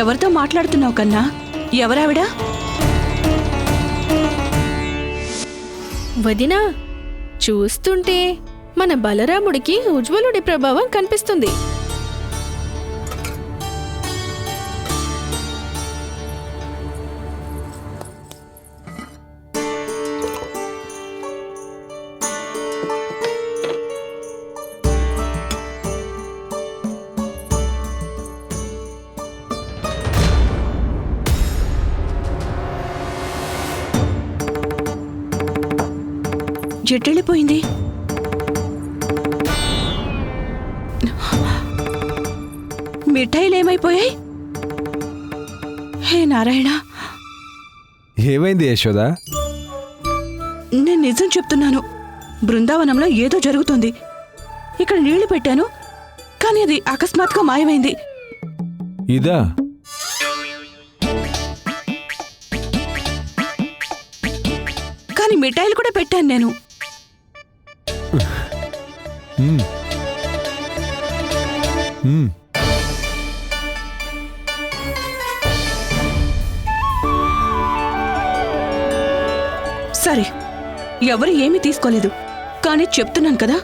ఎవరితో మాట్లాడుతున్నావు కన్నా? ఎవరావిడ? వదినా చూస్తుంటే మన బలరాముడికి ఉజ్వలుడి ప్రభావం కనిపిస్తుంది. జట్టెళ్ళిపోయింది మిఠాయిలు ఏమైపోయాయి హే నారాయణ. ఏమైంది యశోద? నేను నిజం చెప్తున్నాను. బృందావనంలో ఏదో జరుగుతుంది. ఇక్కడ నీళ్ళు పెట్టాను కానీ అది అకస్మాత్తుగా మాయమైంది. ఇదా? కానీ మిఠాయిలు కూడా పెట్టాను నేను. సరే ఎవరు ఏమీ తీసుకోలేదు. కానీ చెప్తున్నాను కదా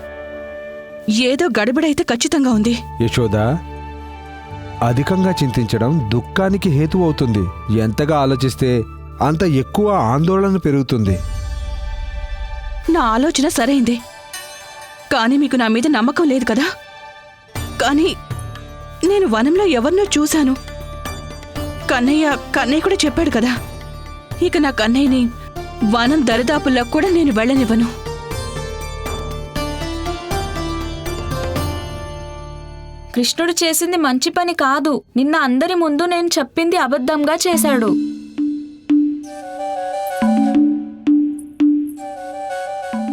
ఏదో గడబిడైతే ఖచ్చితంగా ఉంది. యశోద అధికంగా చింతించడం దుఃఖానికి హేతు అవుతుంది. ఎంతగా ఆలోచిస్తే అంత ఎక్కువ ఆందోళన పెరుగుతుంది. నా ఆలోచన సరైందే. కానీ మీకు నా మీద నమ్మకం లేదు కదా? కానీ నేను వనంలో ఎవరినో చూశాను. కన్నయ్య కన్నయ్య కూడా చెప్పాడు కదా. ఇక నా కన్నయ్యని వనం దరిదాపుల్లో కూడా నేను వెళ్ళనివ్వను. కృష్ణుడు చేసింది మంచి పని కాదు. నిన్న అందరి ముందు నేను చెప్పింది అబద్ధంగా చేశాడు.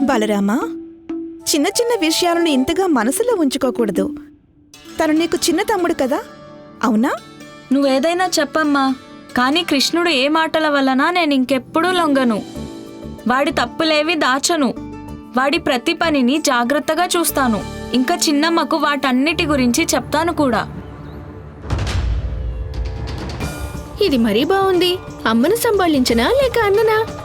బలరామా చిన్న చిన్న విషయాలను ఇంతగా మనసులో ఉంచుకోకూడదు. తను నీకు చిన్న తమ్ముడు కదా? అవునా? నువ్వేదైనా చెప్పమ్మా. కానీ కృష్ణుడు ఏ మాటల వలన నేను ఇంకెప్పుడూ లొంగను. వాడి తప్పులేవి దాచను. వాడి ప్రతి పనిని జాగ్రత్తగా చూస్తాను. ఇంకా చిన్నమ్మకు వాటన్నిటి గురించి చెప్తాను కూడా. ఇది మరీ బాగుంది అమ్మను సంభాళించనా లేక అన్ననా?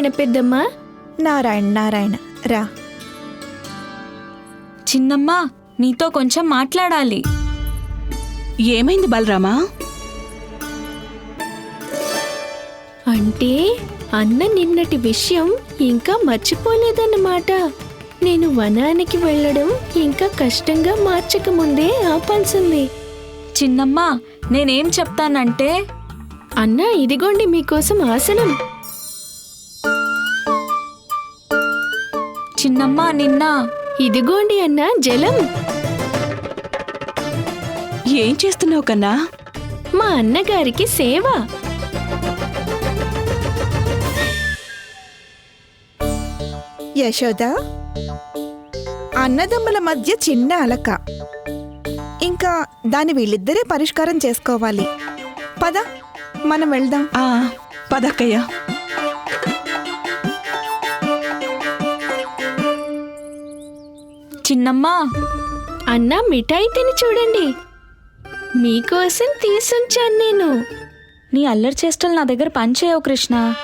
నారాయణ నారాయణ పెద్దమ్మ? నారాయణ నారాయణ. రా. చిన్నమ్మ నీతో కొంచెం మాట్లాడాలి. ఏమైంది బలరామా? అంటే అన్న నిన్నటి విషయం ఇంకా మర్చిపోలేదన్నమాట. నేను వనానికి వెళ్ళడం ఇంకా కష్టంగా మార్చక ముందే ఆపాల్సింది. చిన్నమ్మ నేనేం చెప్తానంటే అన్న ఇదిగోండి మీకోసం ఆసనం. చిన్నమ్మ నిన్న. ఇదిగోండి అన్న జలం. ఏం చేస్తున్నావు కన్నా? మా అన్నగారికి సేవ. యశోద అన్నదమ్ముల మధ్య చిన్న అలక. ఇంకా దాని వీళ్ళిద్దరే పరిష్కారం చేసుకోవాలి. పద మనం వెళ్దాం. ఆ పదక్కయ్యా. చిన్నమ్మ. అన్న మిఠాయి తిని చూడండి. మీకోసం తీసుంచాను నేను. నీ అల్లరి చేష్టలు నా దగ్గర పనిచేయవు కృష్ణ.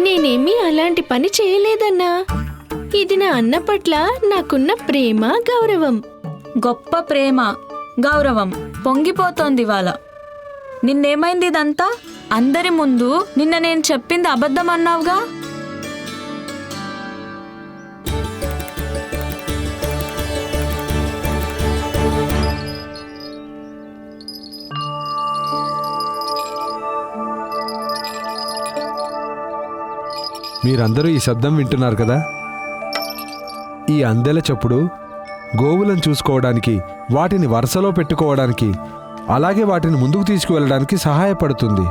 నేనేమీ అలాంటి పని చేయలేదన్నా. ఇది నా అన్న పట్ల నాకున్న ప్రేమ గౌరవం. గొప్ప ప్రేమ గౌరవం పొంగిపోతోంది ఇవాళ. నిన్నేమైంది ఇదంతా? అందరి ముందు నిన్న నేను చెప్పింది అబద్ధం అన్నావుగా మీరందరూ ఈ శబ్దం వింటున్నారు కదా? ఈ అందెల చప్పుడు గోవులను చూసుకోవడానికి వాటిని వరుసలో పెట్టుకోవడానికి అలాగే వాటిని ముందుకు తీసుకువెళ్ళడానికి సహాయపడుతుంది.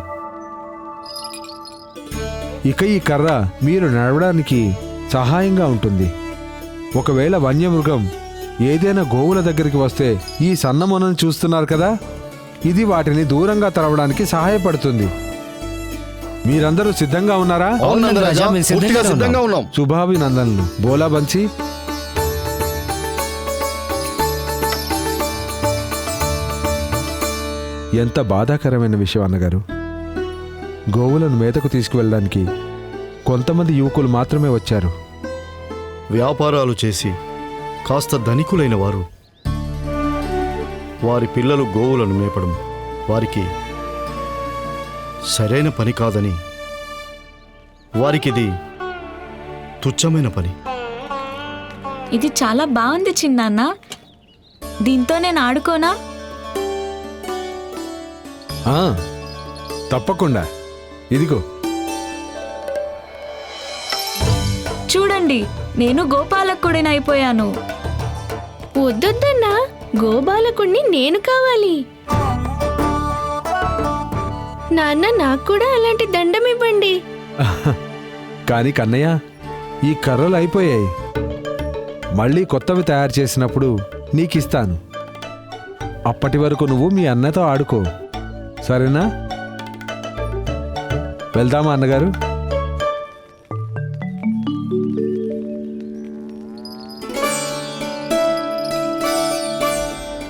ఇక ఈ కర్ర మీరు నడవడానికి సహాయంగా ఉంటుంది. ఒకవేళ వన్యమృగం ఏదైనా గోవుల దగ్గరికి వస్తే ఈ సన్నమొనను చూస్తున్నారు కదా? ఇది వాటిని దూరంగా తరవడానికి సహాయపడుతుంది. మీరందరూ సిద్ధంగా ఉన్నారా? అవును నందరాజా మేము పూర్తిగా సిద్ధంగానే సిద్ధంగా ఉన్నాం. శుభాభినందనలు బోలా బంచి ఎంత బాధాకరమైన విషయం అన్నగారు. గోవులను మేతకు తీసుకువెళ్ళడానికి కొంతమంది యువకులు మాత్రమే వచ్చారు. వ్యాపారాలు చేసి కాస్త ధనికులైన వారు. వారి పిల్లలు గోవులను మేపడం వారికి సరైన పని కాదని. వారికిది తుచ్చమైన పని. ఇది చాలా బాగుంది చిన్నాన్న. దీంతో నేను ఆడుకోనా? ఆ, తప్పకుండా. ఇదిగో. చూడండి నేను గోపాలకుడినైపోయాను. వద్దొద్దన్నా గోబాలకుణ్ణి నేను కావాలి. నాన్న నాకు కూడా అలాంటి దండం ఇవ్వండి కానీ కన్నయ్య ఈ కర్రలు అయిపోయాయి. మళ్ళీ కొత్తవి తయారు చేసినప్పుడు నీకిస్తాను. అప్పటి వరకు నువ్వు మీ అన్నతో ఆడుకో. సరేనా? వెళ్దామా అన్నగారు?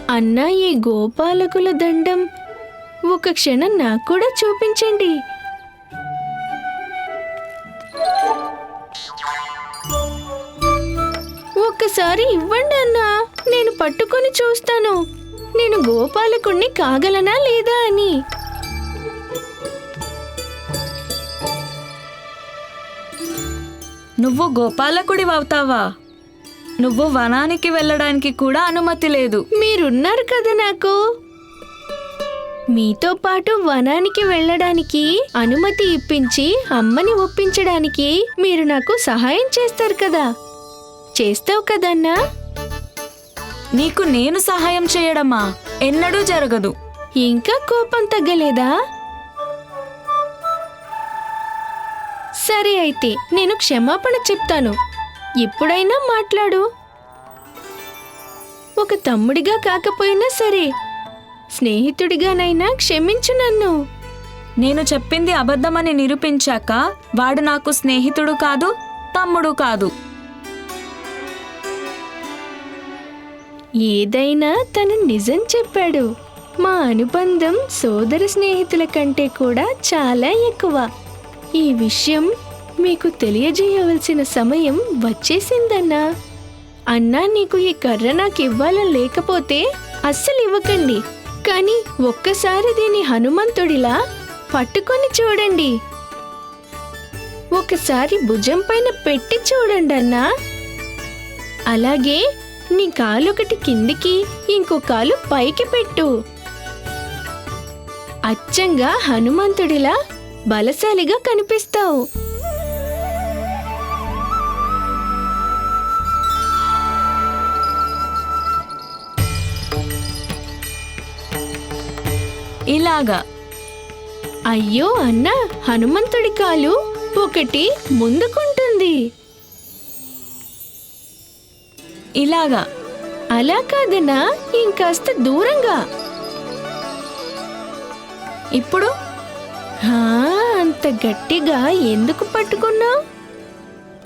అన్నా ఈ గోపాలకుల దండం ఒక క్షణం నాకు కూడా చూపించండి. ఒక్కసారి ఇవ్వండి అన్నా. నేను పట్టుకొని చూస్తాను. నేను గోపాలకుణ్ణి కాగలనా లేదా అని. నువ్వు గోపాలకుడి అవుతావా నువ్వు వనానికి వెళ్ళడానికి కూడా అనుమతి లేదు. మీరున్నారు కదా నాకు. మీతో పాటు వనానికి వెళ్ళడానికి అనుమతి ఇప్పించి అమ్మని ఒప్పించడానికి మీరు నాకు సహాయం చేస్తారు కదా. చేస్తావు కదన్నా? నీకు నేను సహాయం చేయడమా? ఎన్నడూ జరగదు. ఇంకా కోపం తగ్గలేదా? సరే అయితే నేను క్షమాపణ చెప్తాను. ఇప్పుడైనా మాట్లాడు. ఒక తమ్ముడిగా కాకపోయినా సరే స్నేహితుడిగానైనా క్షమించు నన్ను. నేను చెప్పింది అబద్ధమని నిరూపించాక వాడు నాకు స్నేహితుడు కాదు తమ్ముడు కాదు. ఏదైనా తను నిజం చెప్పాడు. మా అనుబంధం సోదర స్నేహితుల కంటే కూడా చాలా ఎక్కువ. ఈ విషయం మీకు తెలియజేయవలసిన సమయం వచ్చేసిందన్నా. అన్నా నీకు ఈ కర్ర నాకు ఇవ్వాలని లేకపోతే అస్సలు ఇవ్వకండి కానీ ఒక్కసారి దీని హనుమంతుడిలా పట్టుకొని చూడండి. ఒకసారి భుజం పైన పెట్టి చూడండి అన్నా. అలాగే నీ కాలు ఒకటి కిందికి ఇంకో కాలు పైకి పెట్టు. అచ్చంగా హనుమంతుడిలా బలశాలిగా కనిపిస్తావు. ఇలాగా. అయ్యో అన్న హనుమంతుడి కాలు ఒకటి ముందుకుంటుంది. ఇలాగా. అలా కాదన్నా ఇంకాస్త దూరంగా. ఇప్పుడు? అంత గట్టిగా ఎందుకు పట్టుకున్నావు?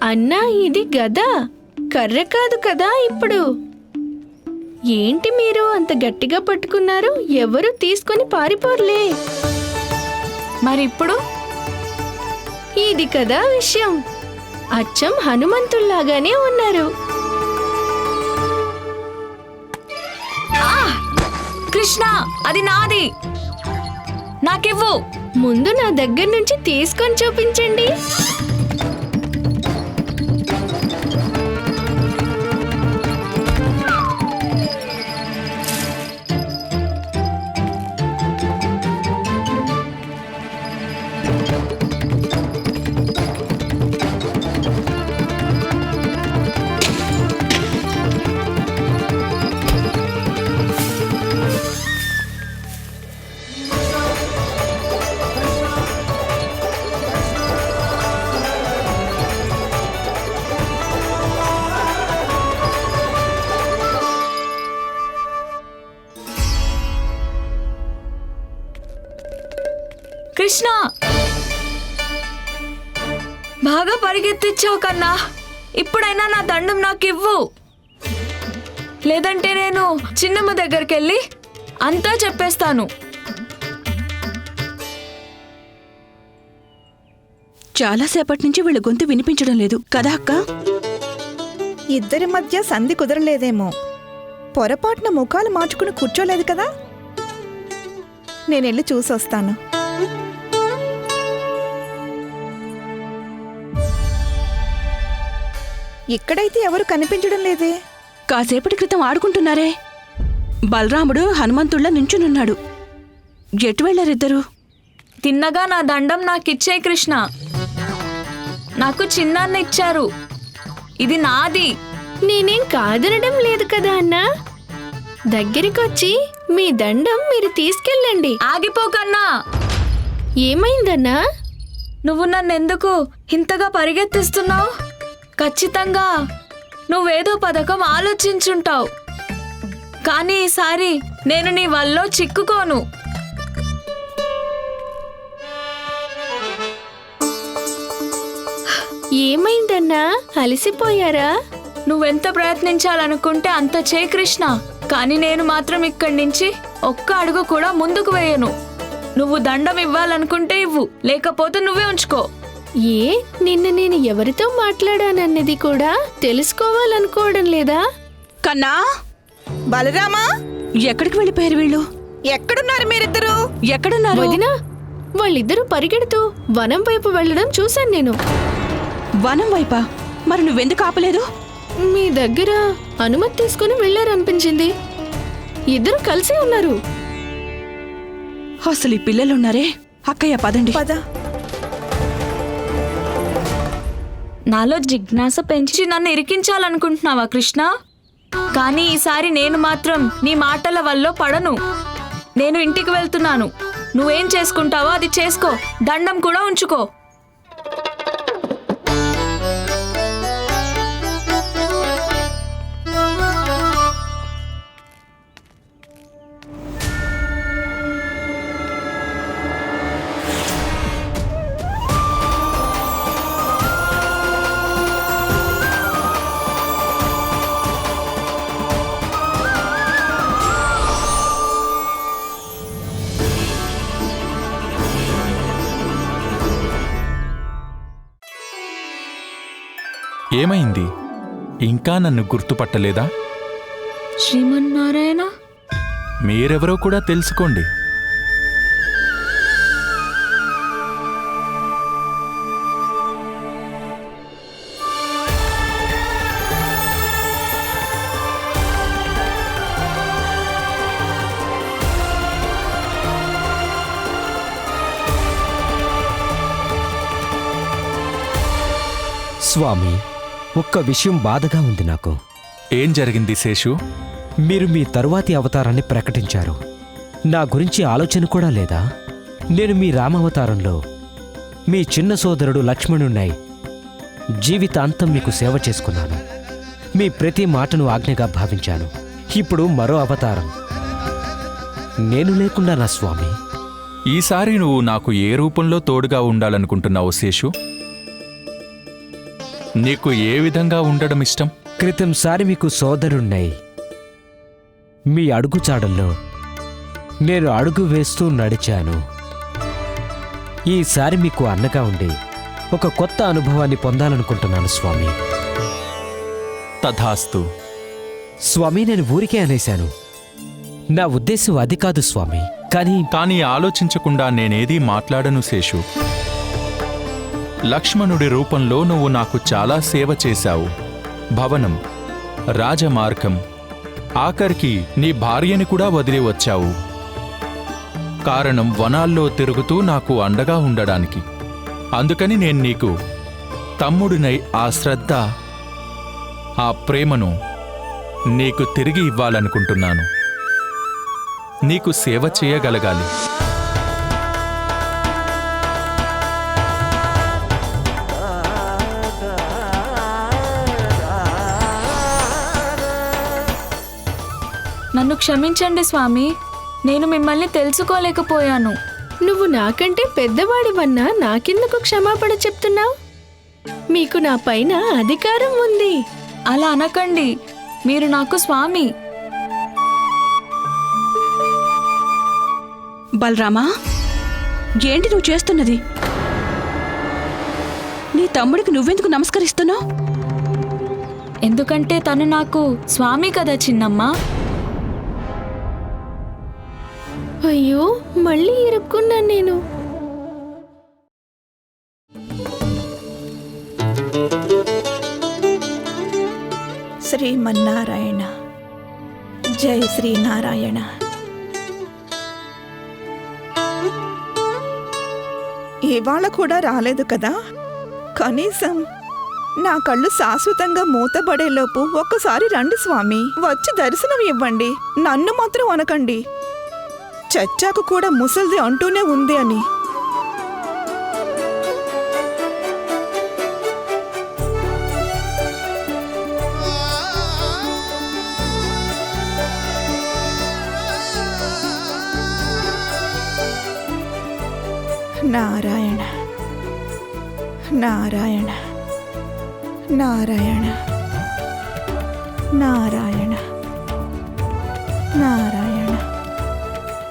అన్నా ఇది గద. కర్ర కాదు కదా ఇప్పుడు. ఏంటి మీరు అంత గట్టిగా పట్టుకున్నారు? ఎవరు తీసుకొని పారిపోర్లే. మరి ఇప్పుడు ఇది కదా విషయం. అచ్చం హనుమంతుల్లాగానే ఉన్నారు. కృష్ణ అది నాది. నాకివ్వు. ముందు నా దగ్గర నుంచి తీసుకొని చూపించండి. కృష్ణ! బాగా పరిగెత్తించావు కన్నా. ఇప్పుడైనా నా దండం నాకు ఇవ్వు లేదంటే నేను చిన్నమ్మ దగ్గరికి వెళ్ళి అంతా చెప్పేస్తాను. చాలాసేపటి నుంచి వీళ్ళ గొంతు వినిపించడం లేదు. కదా అక్క? ఇద్దరి మధ్య సంధి కుదరలేదేమో. పొరపాటున ముఖాలు మార్చుకుని కూర్చోలేదు కదా? నేను వెళ్ళి చూసొస్తాను. ఇక్కడైతే ఎవరు కనిపించడం లేదే? కాసేపటి క్రితం ఆడుకుంటున్నారే. బలరాముడు హనుమంతుళ్ళ నించునున్నాడు. ఎటు వెళ్ళారిద్దరు? తిన్నగా నా దండం నాకు ఇచ్చే కృష్ణ. నాకు చిన్నాన్న ఇచ్చారు ఇది నాది. నేనేం కాదనడం లేదు కదా అన్నా? దగ్గరికొచ్చి మీ దండం మీరు తీసుకెళ్ళండి. ఆగిపోకన్నా ఏమైందన్నా? నువ్వు నన్ను ఎందుకు ఇంతగా పరిగెత్తిస్తున్నావు? ఖచ్చితంగా. నువ్వేదో పథకం ఆలోచించుంటావు. కానీ ఈసారి నేను నీ వల్లో చిక్కుకోను. ఏమైందన్నా? అలసిపోయారా? నువ్వెంత ప్రయత్నించాలనుకుంటే అంత చే కృష్ణ. కానీ నేను మాత్రం ఇక్కడి నుంచి ఒక్క అడుగు కూడా ముందుకు వేయను. నువ్వు దండం ఇవ్వాలనుకుంటే ఇవ్వు లేకపోతే నువ్వే ఉంచుకో. ఏ నిన్న నేను ఎవరితో మాట్లాడానన్నది కూడా తెలుసుకోవాలనుకోవడం లేదా? కన్నా బలరామా? ఎక్కడికి వెళ్ళిపోయారు వీళ్ళు? ఎక్కడున్నారు మీరిద్దరు? ఎక్కడున్నారు? వదినా వాళ్ళిద్దరూ పరిగెడుతూ వనం వైపు వెళ్ళడం చూశాను నేను. వనం వైపా? మరి నువ్వెందుకు ఆపలేదు? మీ దగ్గర అనుమతి తీసుకుని వెళ్ళారనిపించింది. ఇద్దరు కలిసి ఉన్నారు. అసలు ఈ పిల్లలున్నారే అక్కయ్య పదండి. పద. నాలో జిజ్ఞాస పెంచి నన్ను ఇరికించాలనుకుంటున్నావా కృష్ణ? కానీ ఈసారి నేను మాత్రం నీ మాటల వల్ల పడను. నేను ఇంటికి వెళ్తున్నాను. నువ్వేం చేసుకుంటావో అది చేసుకో. దండం కూడా ఉంచుకో. ఏమైంది? ఇంకా నన్ను గుర్తుపట్టలేదా? శ్రీమన్నారాయణ? మీరెవరో కూడా తెలుసుకోండి. స్వామి ఒక్క విషయం బాధగా ఉంది నాకు. ఏం జరిగింది శేషు? మీరు మీ తరువాతి అవతారాన్ని ప్రకటించారు. నా గురించి ఆలోచన కూడా లేదా? నేను మీ రామావతారంలో మీ చిన్న సోదరుడు లక్ష్మణున్నై జీవితాంతం మీకు సేవ చేసుకున్నాను. మీ ప్రతి మాటను ఆజ్ఞగా భావించాను. ఇప్పుడు మరో అవతారం. నేను లేకుండా నా స్వామి. ఈసారి నువ్వు నాకు ఏ రూపంలో తోడుగా ఉండాలనుకుంటున్నావు శేషు? నీకు ఏ విధంగా ఉండడం ఇష్టం? క్రితంసారి మీకు సోదరుణ్ణై. మీ అడుగుచాడల్లో నేను అడుగు వేస్తూ నడిచాను. ఈసారి మీకు అన్నగా ఉండి ఒక కొత్త అనుభవాన్ని పొందాలనుకుంటున్నాను స్వామి. తథాస్తు. స్వామి నేను ఊరికే అనేశాను. నా ఉద్దేశం అది కాదు స్వామి. కానీ కానీ ఆలోచించకుండా నేనేదీ మాట్లాడను శేషు. లక్ష్మణుడి రూపంలో నువ్వు నాకు చాలా సేవ చేశావు. భవనం రాజమార్గం ఆఖరికి నీ భార్యని కూడా వదిలి వచ్చావు. కారణం వనాల్లో తిరుగుతూ నాకు అండగా ఉండడానికి. అందుకని నేను నీకు తమ్ముడినై ఆ శ్రద్ధ ఆ ప్రేమను నీకు తిరిగి ఇవ్వాలనుకుంటున్నాను. నీకు సేవ చేయగలగాలి. నన్ను క్షమించండి స్వామి. నేను మిమ్మల్ని తెలుసుకోలేకపోయాను. నువ్వు నాకంటే పెద్దవాడివన్నా నాకెందుకు క్షమాపణ చెప్తున్నావు? మీకు నా పైన అధికారం ఉంది. అలా అనకండి. మీరు నాకు స్వామి. బలరామా ఏంటి నువ్వు చేస్తున్నది? నీ తమ్ముడికి నువ్వెందుకు నమస్కరిస్తున్నావు? ఎందుకంటే తను నాకు స్వామి కదా చిన్నమ్మా. అయ్యో మళ్ళీ ఇరుక్కున్నాను నేను. శ్రీమన్నారాయణ. జై శ్రీనారాయణ. ఇవాళ కూడా రాలేదు కదా? కనీసం నా కళ్ళు శాశ్వతంగా మూతబడేలోపు ఒక్కసారి రండి స్వామి. వచ్చి దర్శనం ఇవ్వండి. నన్ను మాత్రం అనకండి. చచ్చాకు కూడా ముసల్ది అంటూనే ఉంది అని. నారాయణ నారాయణ నారాయణ నారాయణ నారాయణ.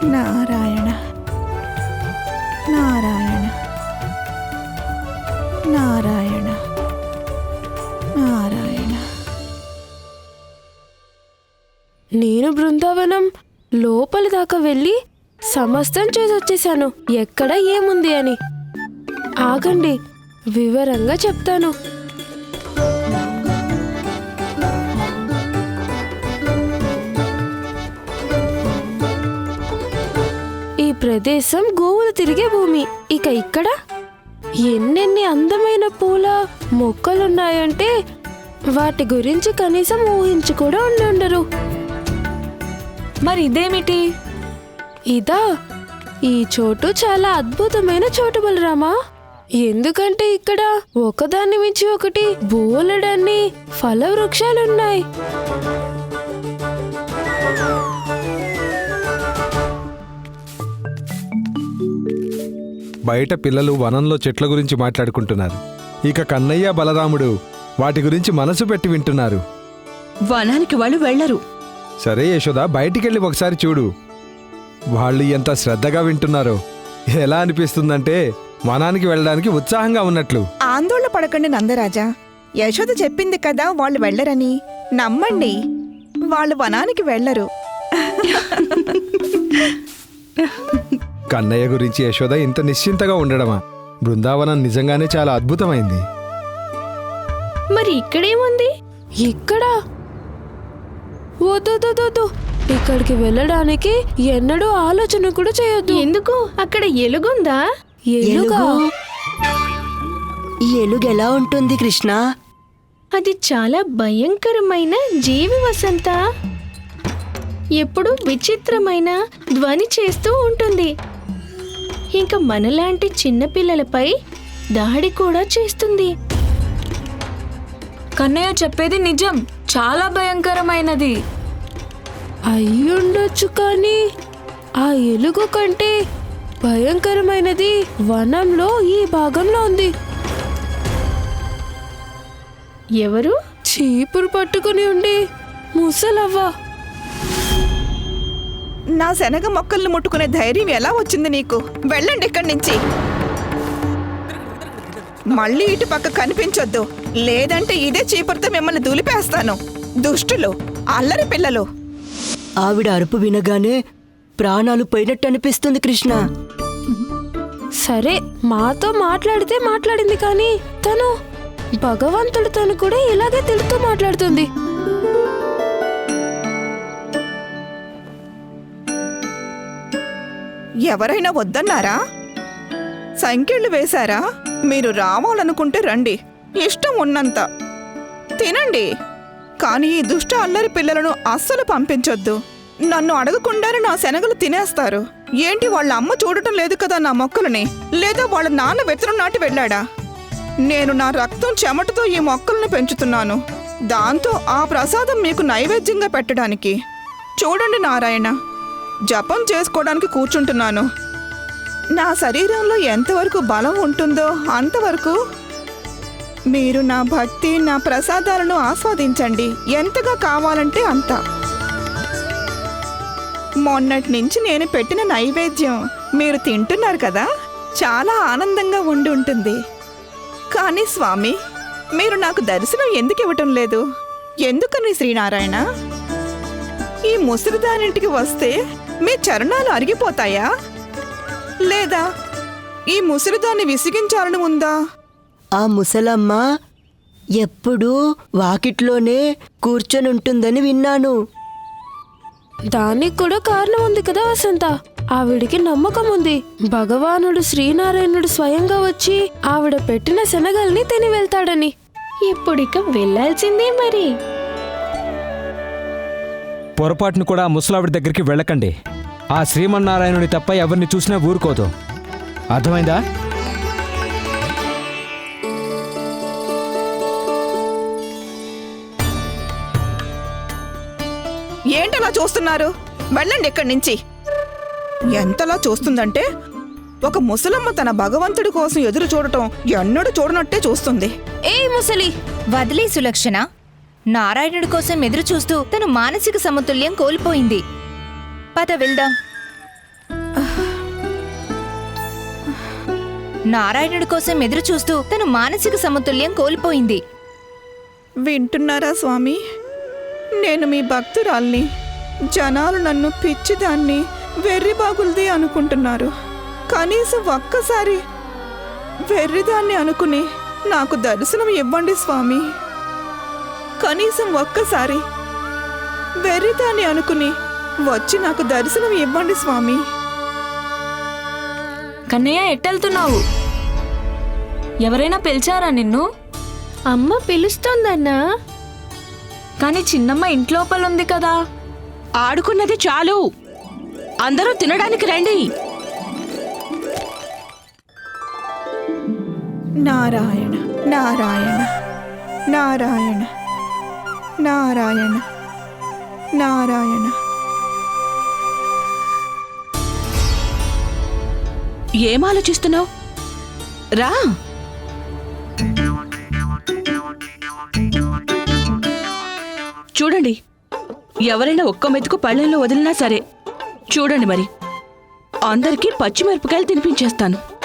నారాయణ. నారాయణ. నారాయణ. నారాయణ. నేను బృందావనం లోపలి దాకా వెళ్ళి సమస్తం చేసి వచ్చేసాను ఎక్కడ ఏముంది అని. ఆగండి వివరంగా చెప్తాను. ప్రదేశం గోవులు తిరిగే భూమి. ఇక ఇక్కడ ఎన్నెన్ని అందమైన పూల మొక్కలున్నాయంటే వాటి గురించి కనీసం ఊహించి కూడా ఉండి ఉండరు మరి ఇదేమిటి ఇదా ఈ చోటు చాలా అద్భుతమైన చోటు బలరామా. ఎందుకంటే ఇక్కడ ఒకదాన్ని మించి ఒకటి బోలెడన్ని ఫల వృక్షాలున్నాయి బయట పిల్లలు వనంలో చెట్ల గురించి మాట్లాడుకుంటున్నారు. ఇక కన్నయ్య బలరాముడు వాటి గురించి మనసు పెట్టి వింటున్నారు. వనానికి వాళ్ళు వెళ్ళరు సరే యశోద బయటికెళ్ళి ఒకసారి చూడు. వాళ్ళు ఎంత శ్రద్ధగా వింటున్నారో. ఎలా అనిపిస్తుందంటే వనానికి వెళ్ళడానికి ఉత్సాహంగా ఉన్నట్లు. ఆందోళన పడకండి నందరాజా. యశోద చెప్పింది కదా వాళ్ళు వెళ్ళరని. నమ్మండి. వాళ్ళు వనానికి వెళ్ళరు. కన్నయ్య గురించి యశోద ఇంత నిశ్చింతగా ఉండడమా? బృందావనం నిజంగానే చాలా అద్భుతమైంది. మరి ఇక్కడేముంది? ఇక్కడ? వద్దు ఇక్కడికి వెళ్ళడానికి ఎన్నడూ ఆలోచన కూడా చేయొద్దు. ఎందుకు? అక్కడ ఎలుగుందా? ఎలుగా? ఈ ఎలుగు? ఎలా ఉంటుంది కృష్ణ? అది చాలా భయంకరమైన జీవి వసంత. ఎప్పుడు విచిత్రమైన ధ్వని చేస్తూ ఉంటుంది. ఇంకా మనలాంటి చిన్నపిల్లలపై దాడి కూడా చేస్తుంది. కన్నయ్య చెప్పేది నిజం. చాలా భయంకరమైనది. అయ్యుండొచ్చు కానీ ఆ ఎలుగు కంటే భయంకరమైనది వనంలో ఈ భాగంలో ఉంది. ఎవరు? చీపురు పట్టుకుని ఉండి ముసలవ్వ. నా శనగ మొక్కల్ని ముట్టుకునే ధైర్యం ఎలా వచ్చింది నీకు? వెళ్ళండి ఇక్కడి నుంచి. మళ్ళీ ఇటు పక్క కనిపించొద్దు. లేదంటే ఇదే చీపురుతో మిమ్మల్ని దులిపేస్తాను. దుష్టులు అల్లరి పిల్లలు. ఆవిడ అరుపు వినగానే ప్రాణాలు పోయినట్టు అనిపిస్తుంది కృష్ణ. సరే మాతో మాట్లాడితే మాట్లాడింది కానీ తను భగవంతుడితో కూడా ఇలాగే తిడుతూ మాట్లాడుతుంది. ఎవరైనా వద్దన్నారా? సంఖ్యలు వేశారా? మీరు రావాలనుకుంటే రండి. ఇష్టం ఉన్నంత. తినండి. కానీ ఈ దుష్ట అల్లరి పిల్లలను అస్సలు పంపించొద్దు. నన్ను అడగకుండానే నా శనగలు తినేస్తారు. ఏంటి వాళ్ళ అమ్మ చూడటం లేదు కదా నా మొక్కలని? లేదా వాళ్ళ నాన్న విత్తనం నాటి వెళ్ళాడా? నేను నా రక్తం చెమటతో ఈ మొక్కలను పెంచుతున్నాను. దాంతో ఆ ప్రసాదం మీకు నైవేద్యంగా పెట్టడానికి. చూడండి నారాయణ. జపం చేసుకోవడానికి కూర్చుంటున్నాను. నా శరీరంలో ఎంతవరకు బలం ఉంటుందో అంతవరకు మీరు నా భక్తి నా ప్రసాదాలను ఆస్వాదించండి. ఎంతగా కావాలంటే అంత. మొన్నటి నుంచి నేను పెట్టిన నైవేద్యం మీరు తింటున్నారు కదా చాలా ఆనందంగా ఉండి ఉంటుంది. కానీ స్వామి మీరు నాకు దర్శనం ఎందుకు ఇవ్వటం లేదు? ఎందుకని శ్రీనారాయణ? ఈ ముసలిదానింటికి వస్తే మీ చరణాలు అరిగిపోతాయా? లేదా ఈ ముసలిదాన్ని విసిగించాలని ఉందా? ఆ ముసలమ్మ ఎప్పుడూ వాకిట్లోనే కూర్చొని ఉంటుందని విన్నాను. దానికి కూడా కారణం ఉంది కదా వసంత. ఆవిడికి నమ్మకం ఉంది. భగవానుడు శ్రీనారాయణుడు స్వయంగా వచ్చి ఆవిడ పెట్టిన శనగల్ని తిని వెళ్తాడని. ఇప్పుడిక వెళ్ళాల్సిందే మరి. పొరపాటును కూడా ముసలావిడి దగ్గరికి వెళ్ళకండి. ఆ శ్రీమన్నారాయణుని తప్ప ఎవరిని చూసినా ఊరుకోదు. అర్థమైందా? ఏంటలా చూస్తున్నారు? వెళ్ళండి ఇక్కడి నుంచి. ఎంతలా చూస్తుందంటే ఒక ముసలమ్మ తన భగవంతుడి కోసం ఎదురు చూడటం ఎన్నడూ చూడనట్టే చూస్తుంది. ఏ ముసలి వదిలే సులక్షణ. నారాయణుడి కోసం ఎదురు చూస్తూ తను మానసిక సమతుల్యం కోల్పోయింది. పద వెళ్దాం. నారాయణుడి కోసం ఎదురు చూస్తూ తను మానసిక సమతుల్యం కోల్పోయింది. వింటున్నారా స్వామి? నేను మీ భక్తురాల్ని జనాలు నన్ను పిచ్చిదాన్ని వెర్రిబాగులది అనుకుంటున్నారు. కనీసం ఒక్కసారి వెర్రిదాన్ని అనుకుని నాకు దర్శనం ఇవ్వండి స్వామి. కనీసం ఒక్కసారి. వెర్రిదాన్ని అనుకుని వచ్చి నాకు దర్శనం ఇవ్వండి స్వామి. కన్నయ్య ఎట్టెళ్తున్నావు? ఎవరైనా పిలిచారా నిన్ను? అమ్మ పిలుస్తోందన్నా. కానీ చిన్నమ్మ ఇంట్లోపల ఉంది కదా. ఆడుకున్నది చాలు. అందరూ తినడానికి రండి. నారాయణ నారాయణ నారాయణ. నారాయణ నారాయణ. ఏం ఆలోచిస్తున్నావు? రా. చూడండి ఎవరైనా ఒక్క మెతుకు పళ్ళెంలో వదిలినా సరే చూడండి మరి. అందరికీ పచ్చిమిరపకాయలు తినిపించేస్తాను.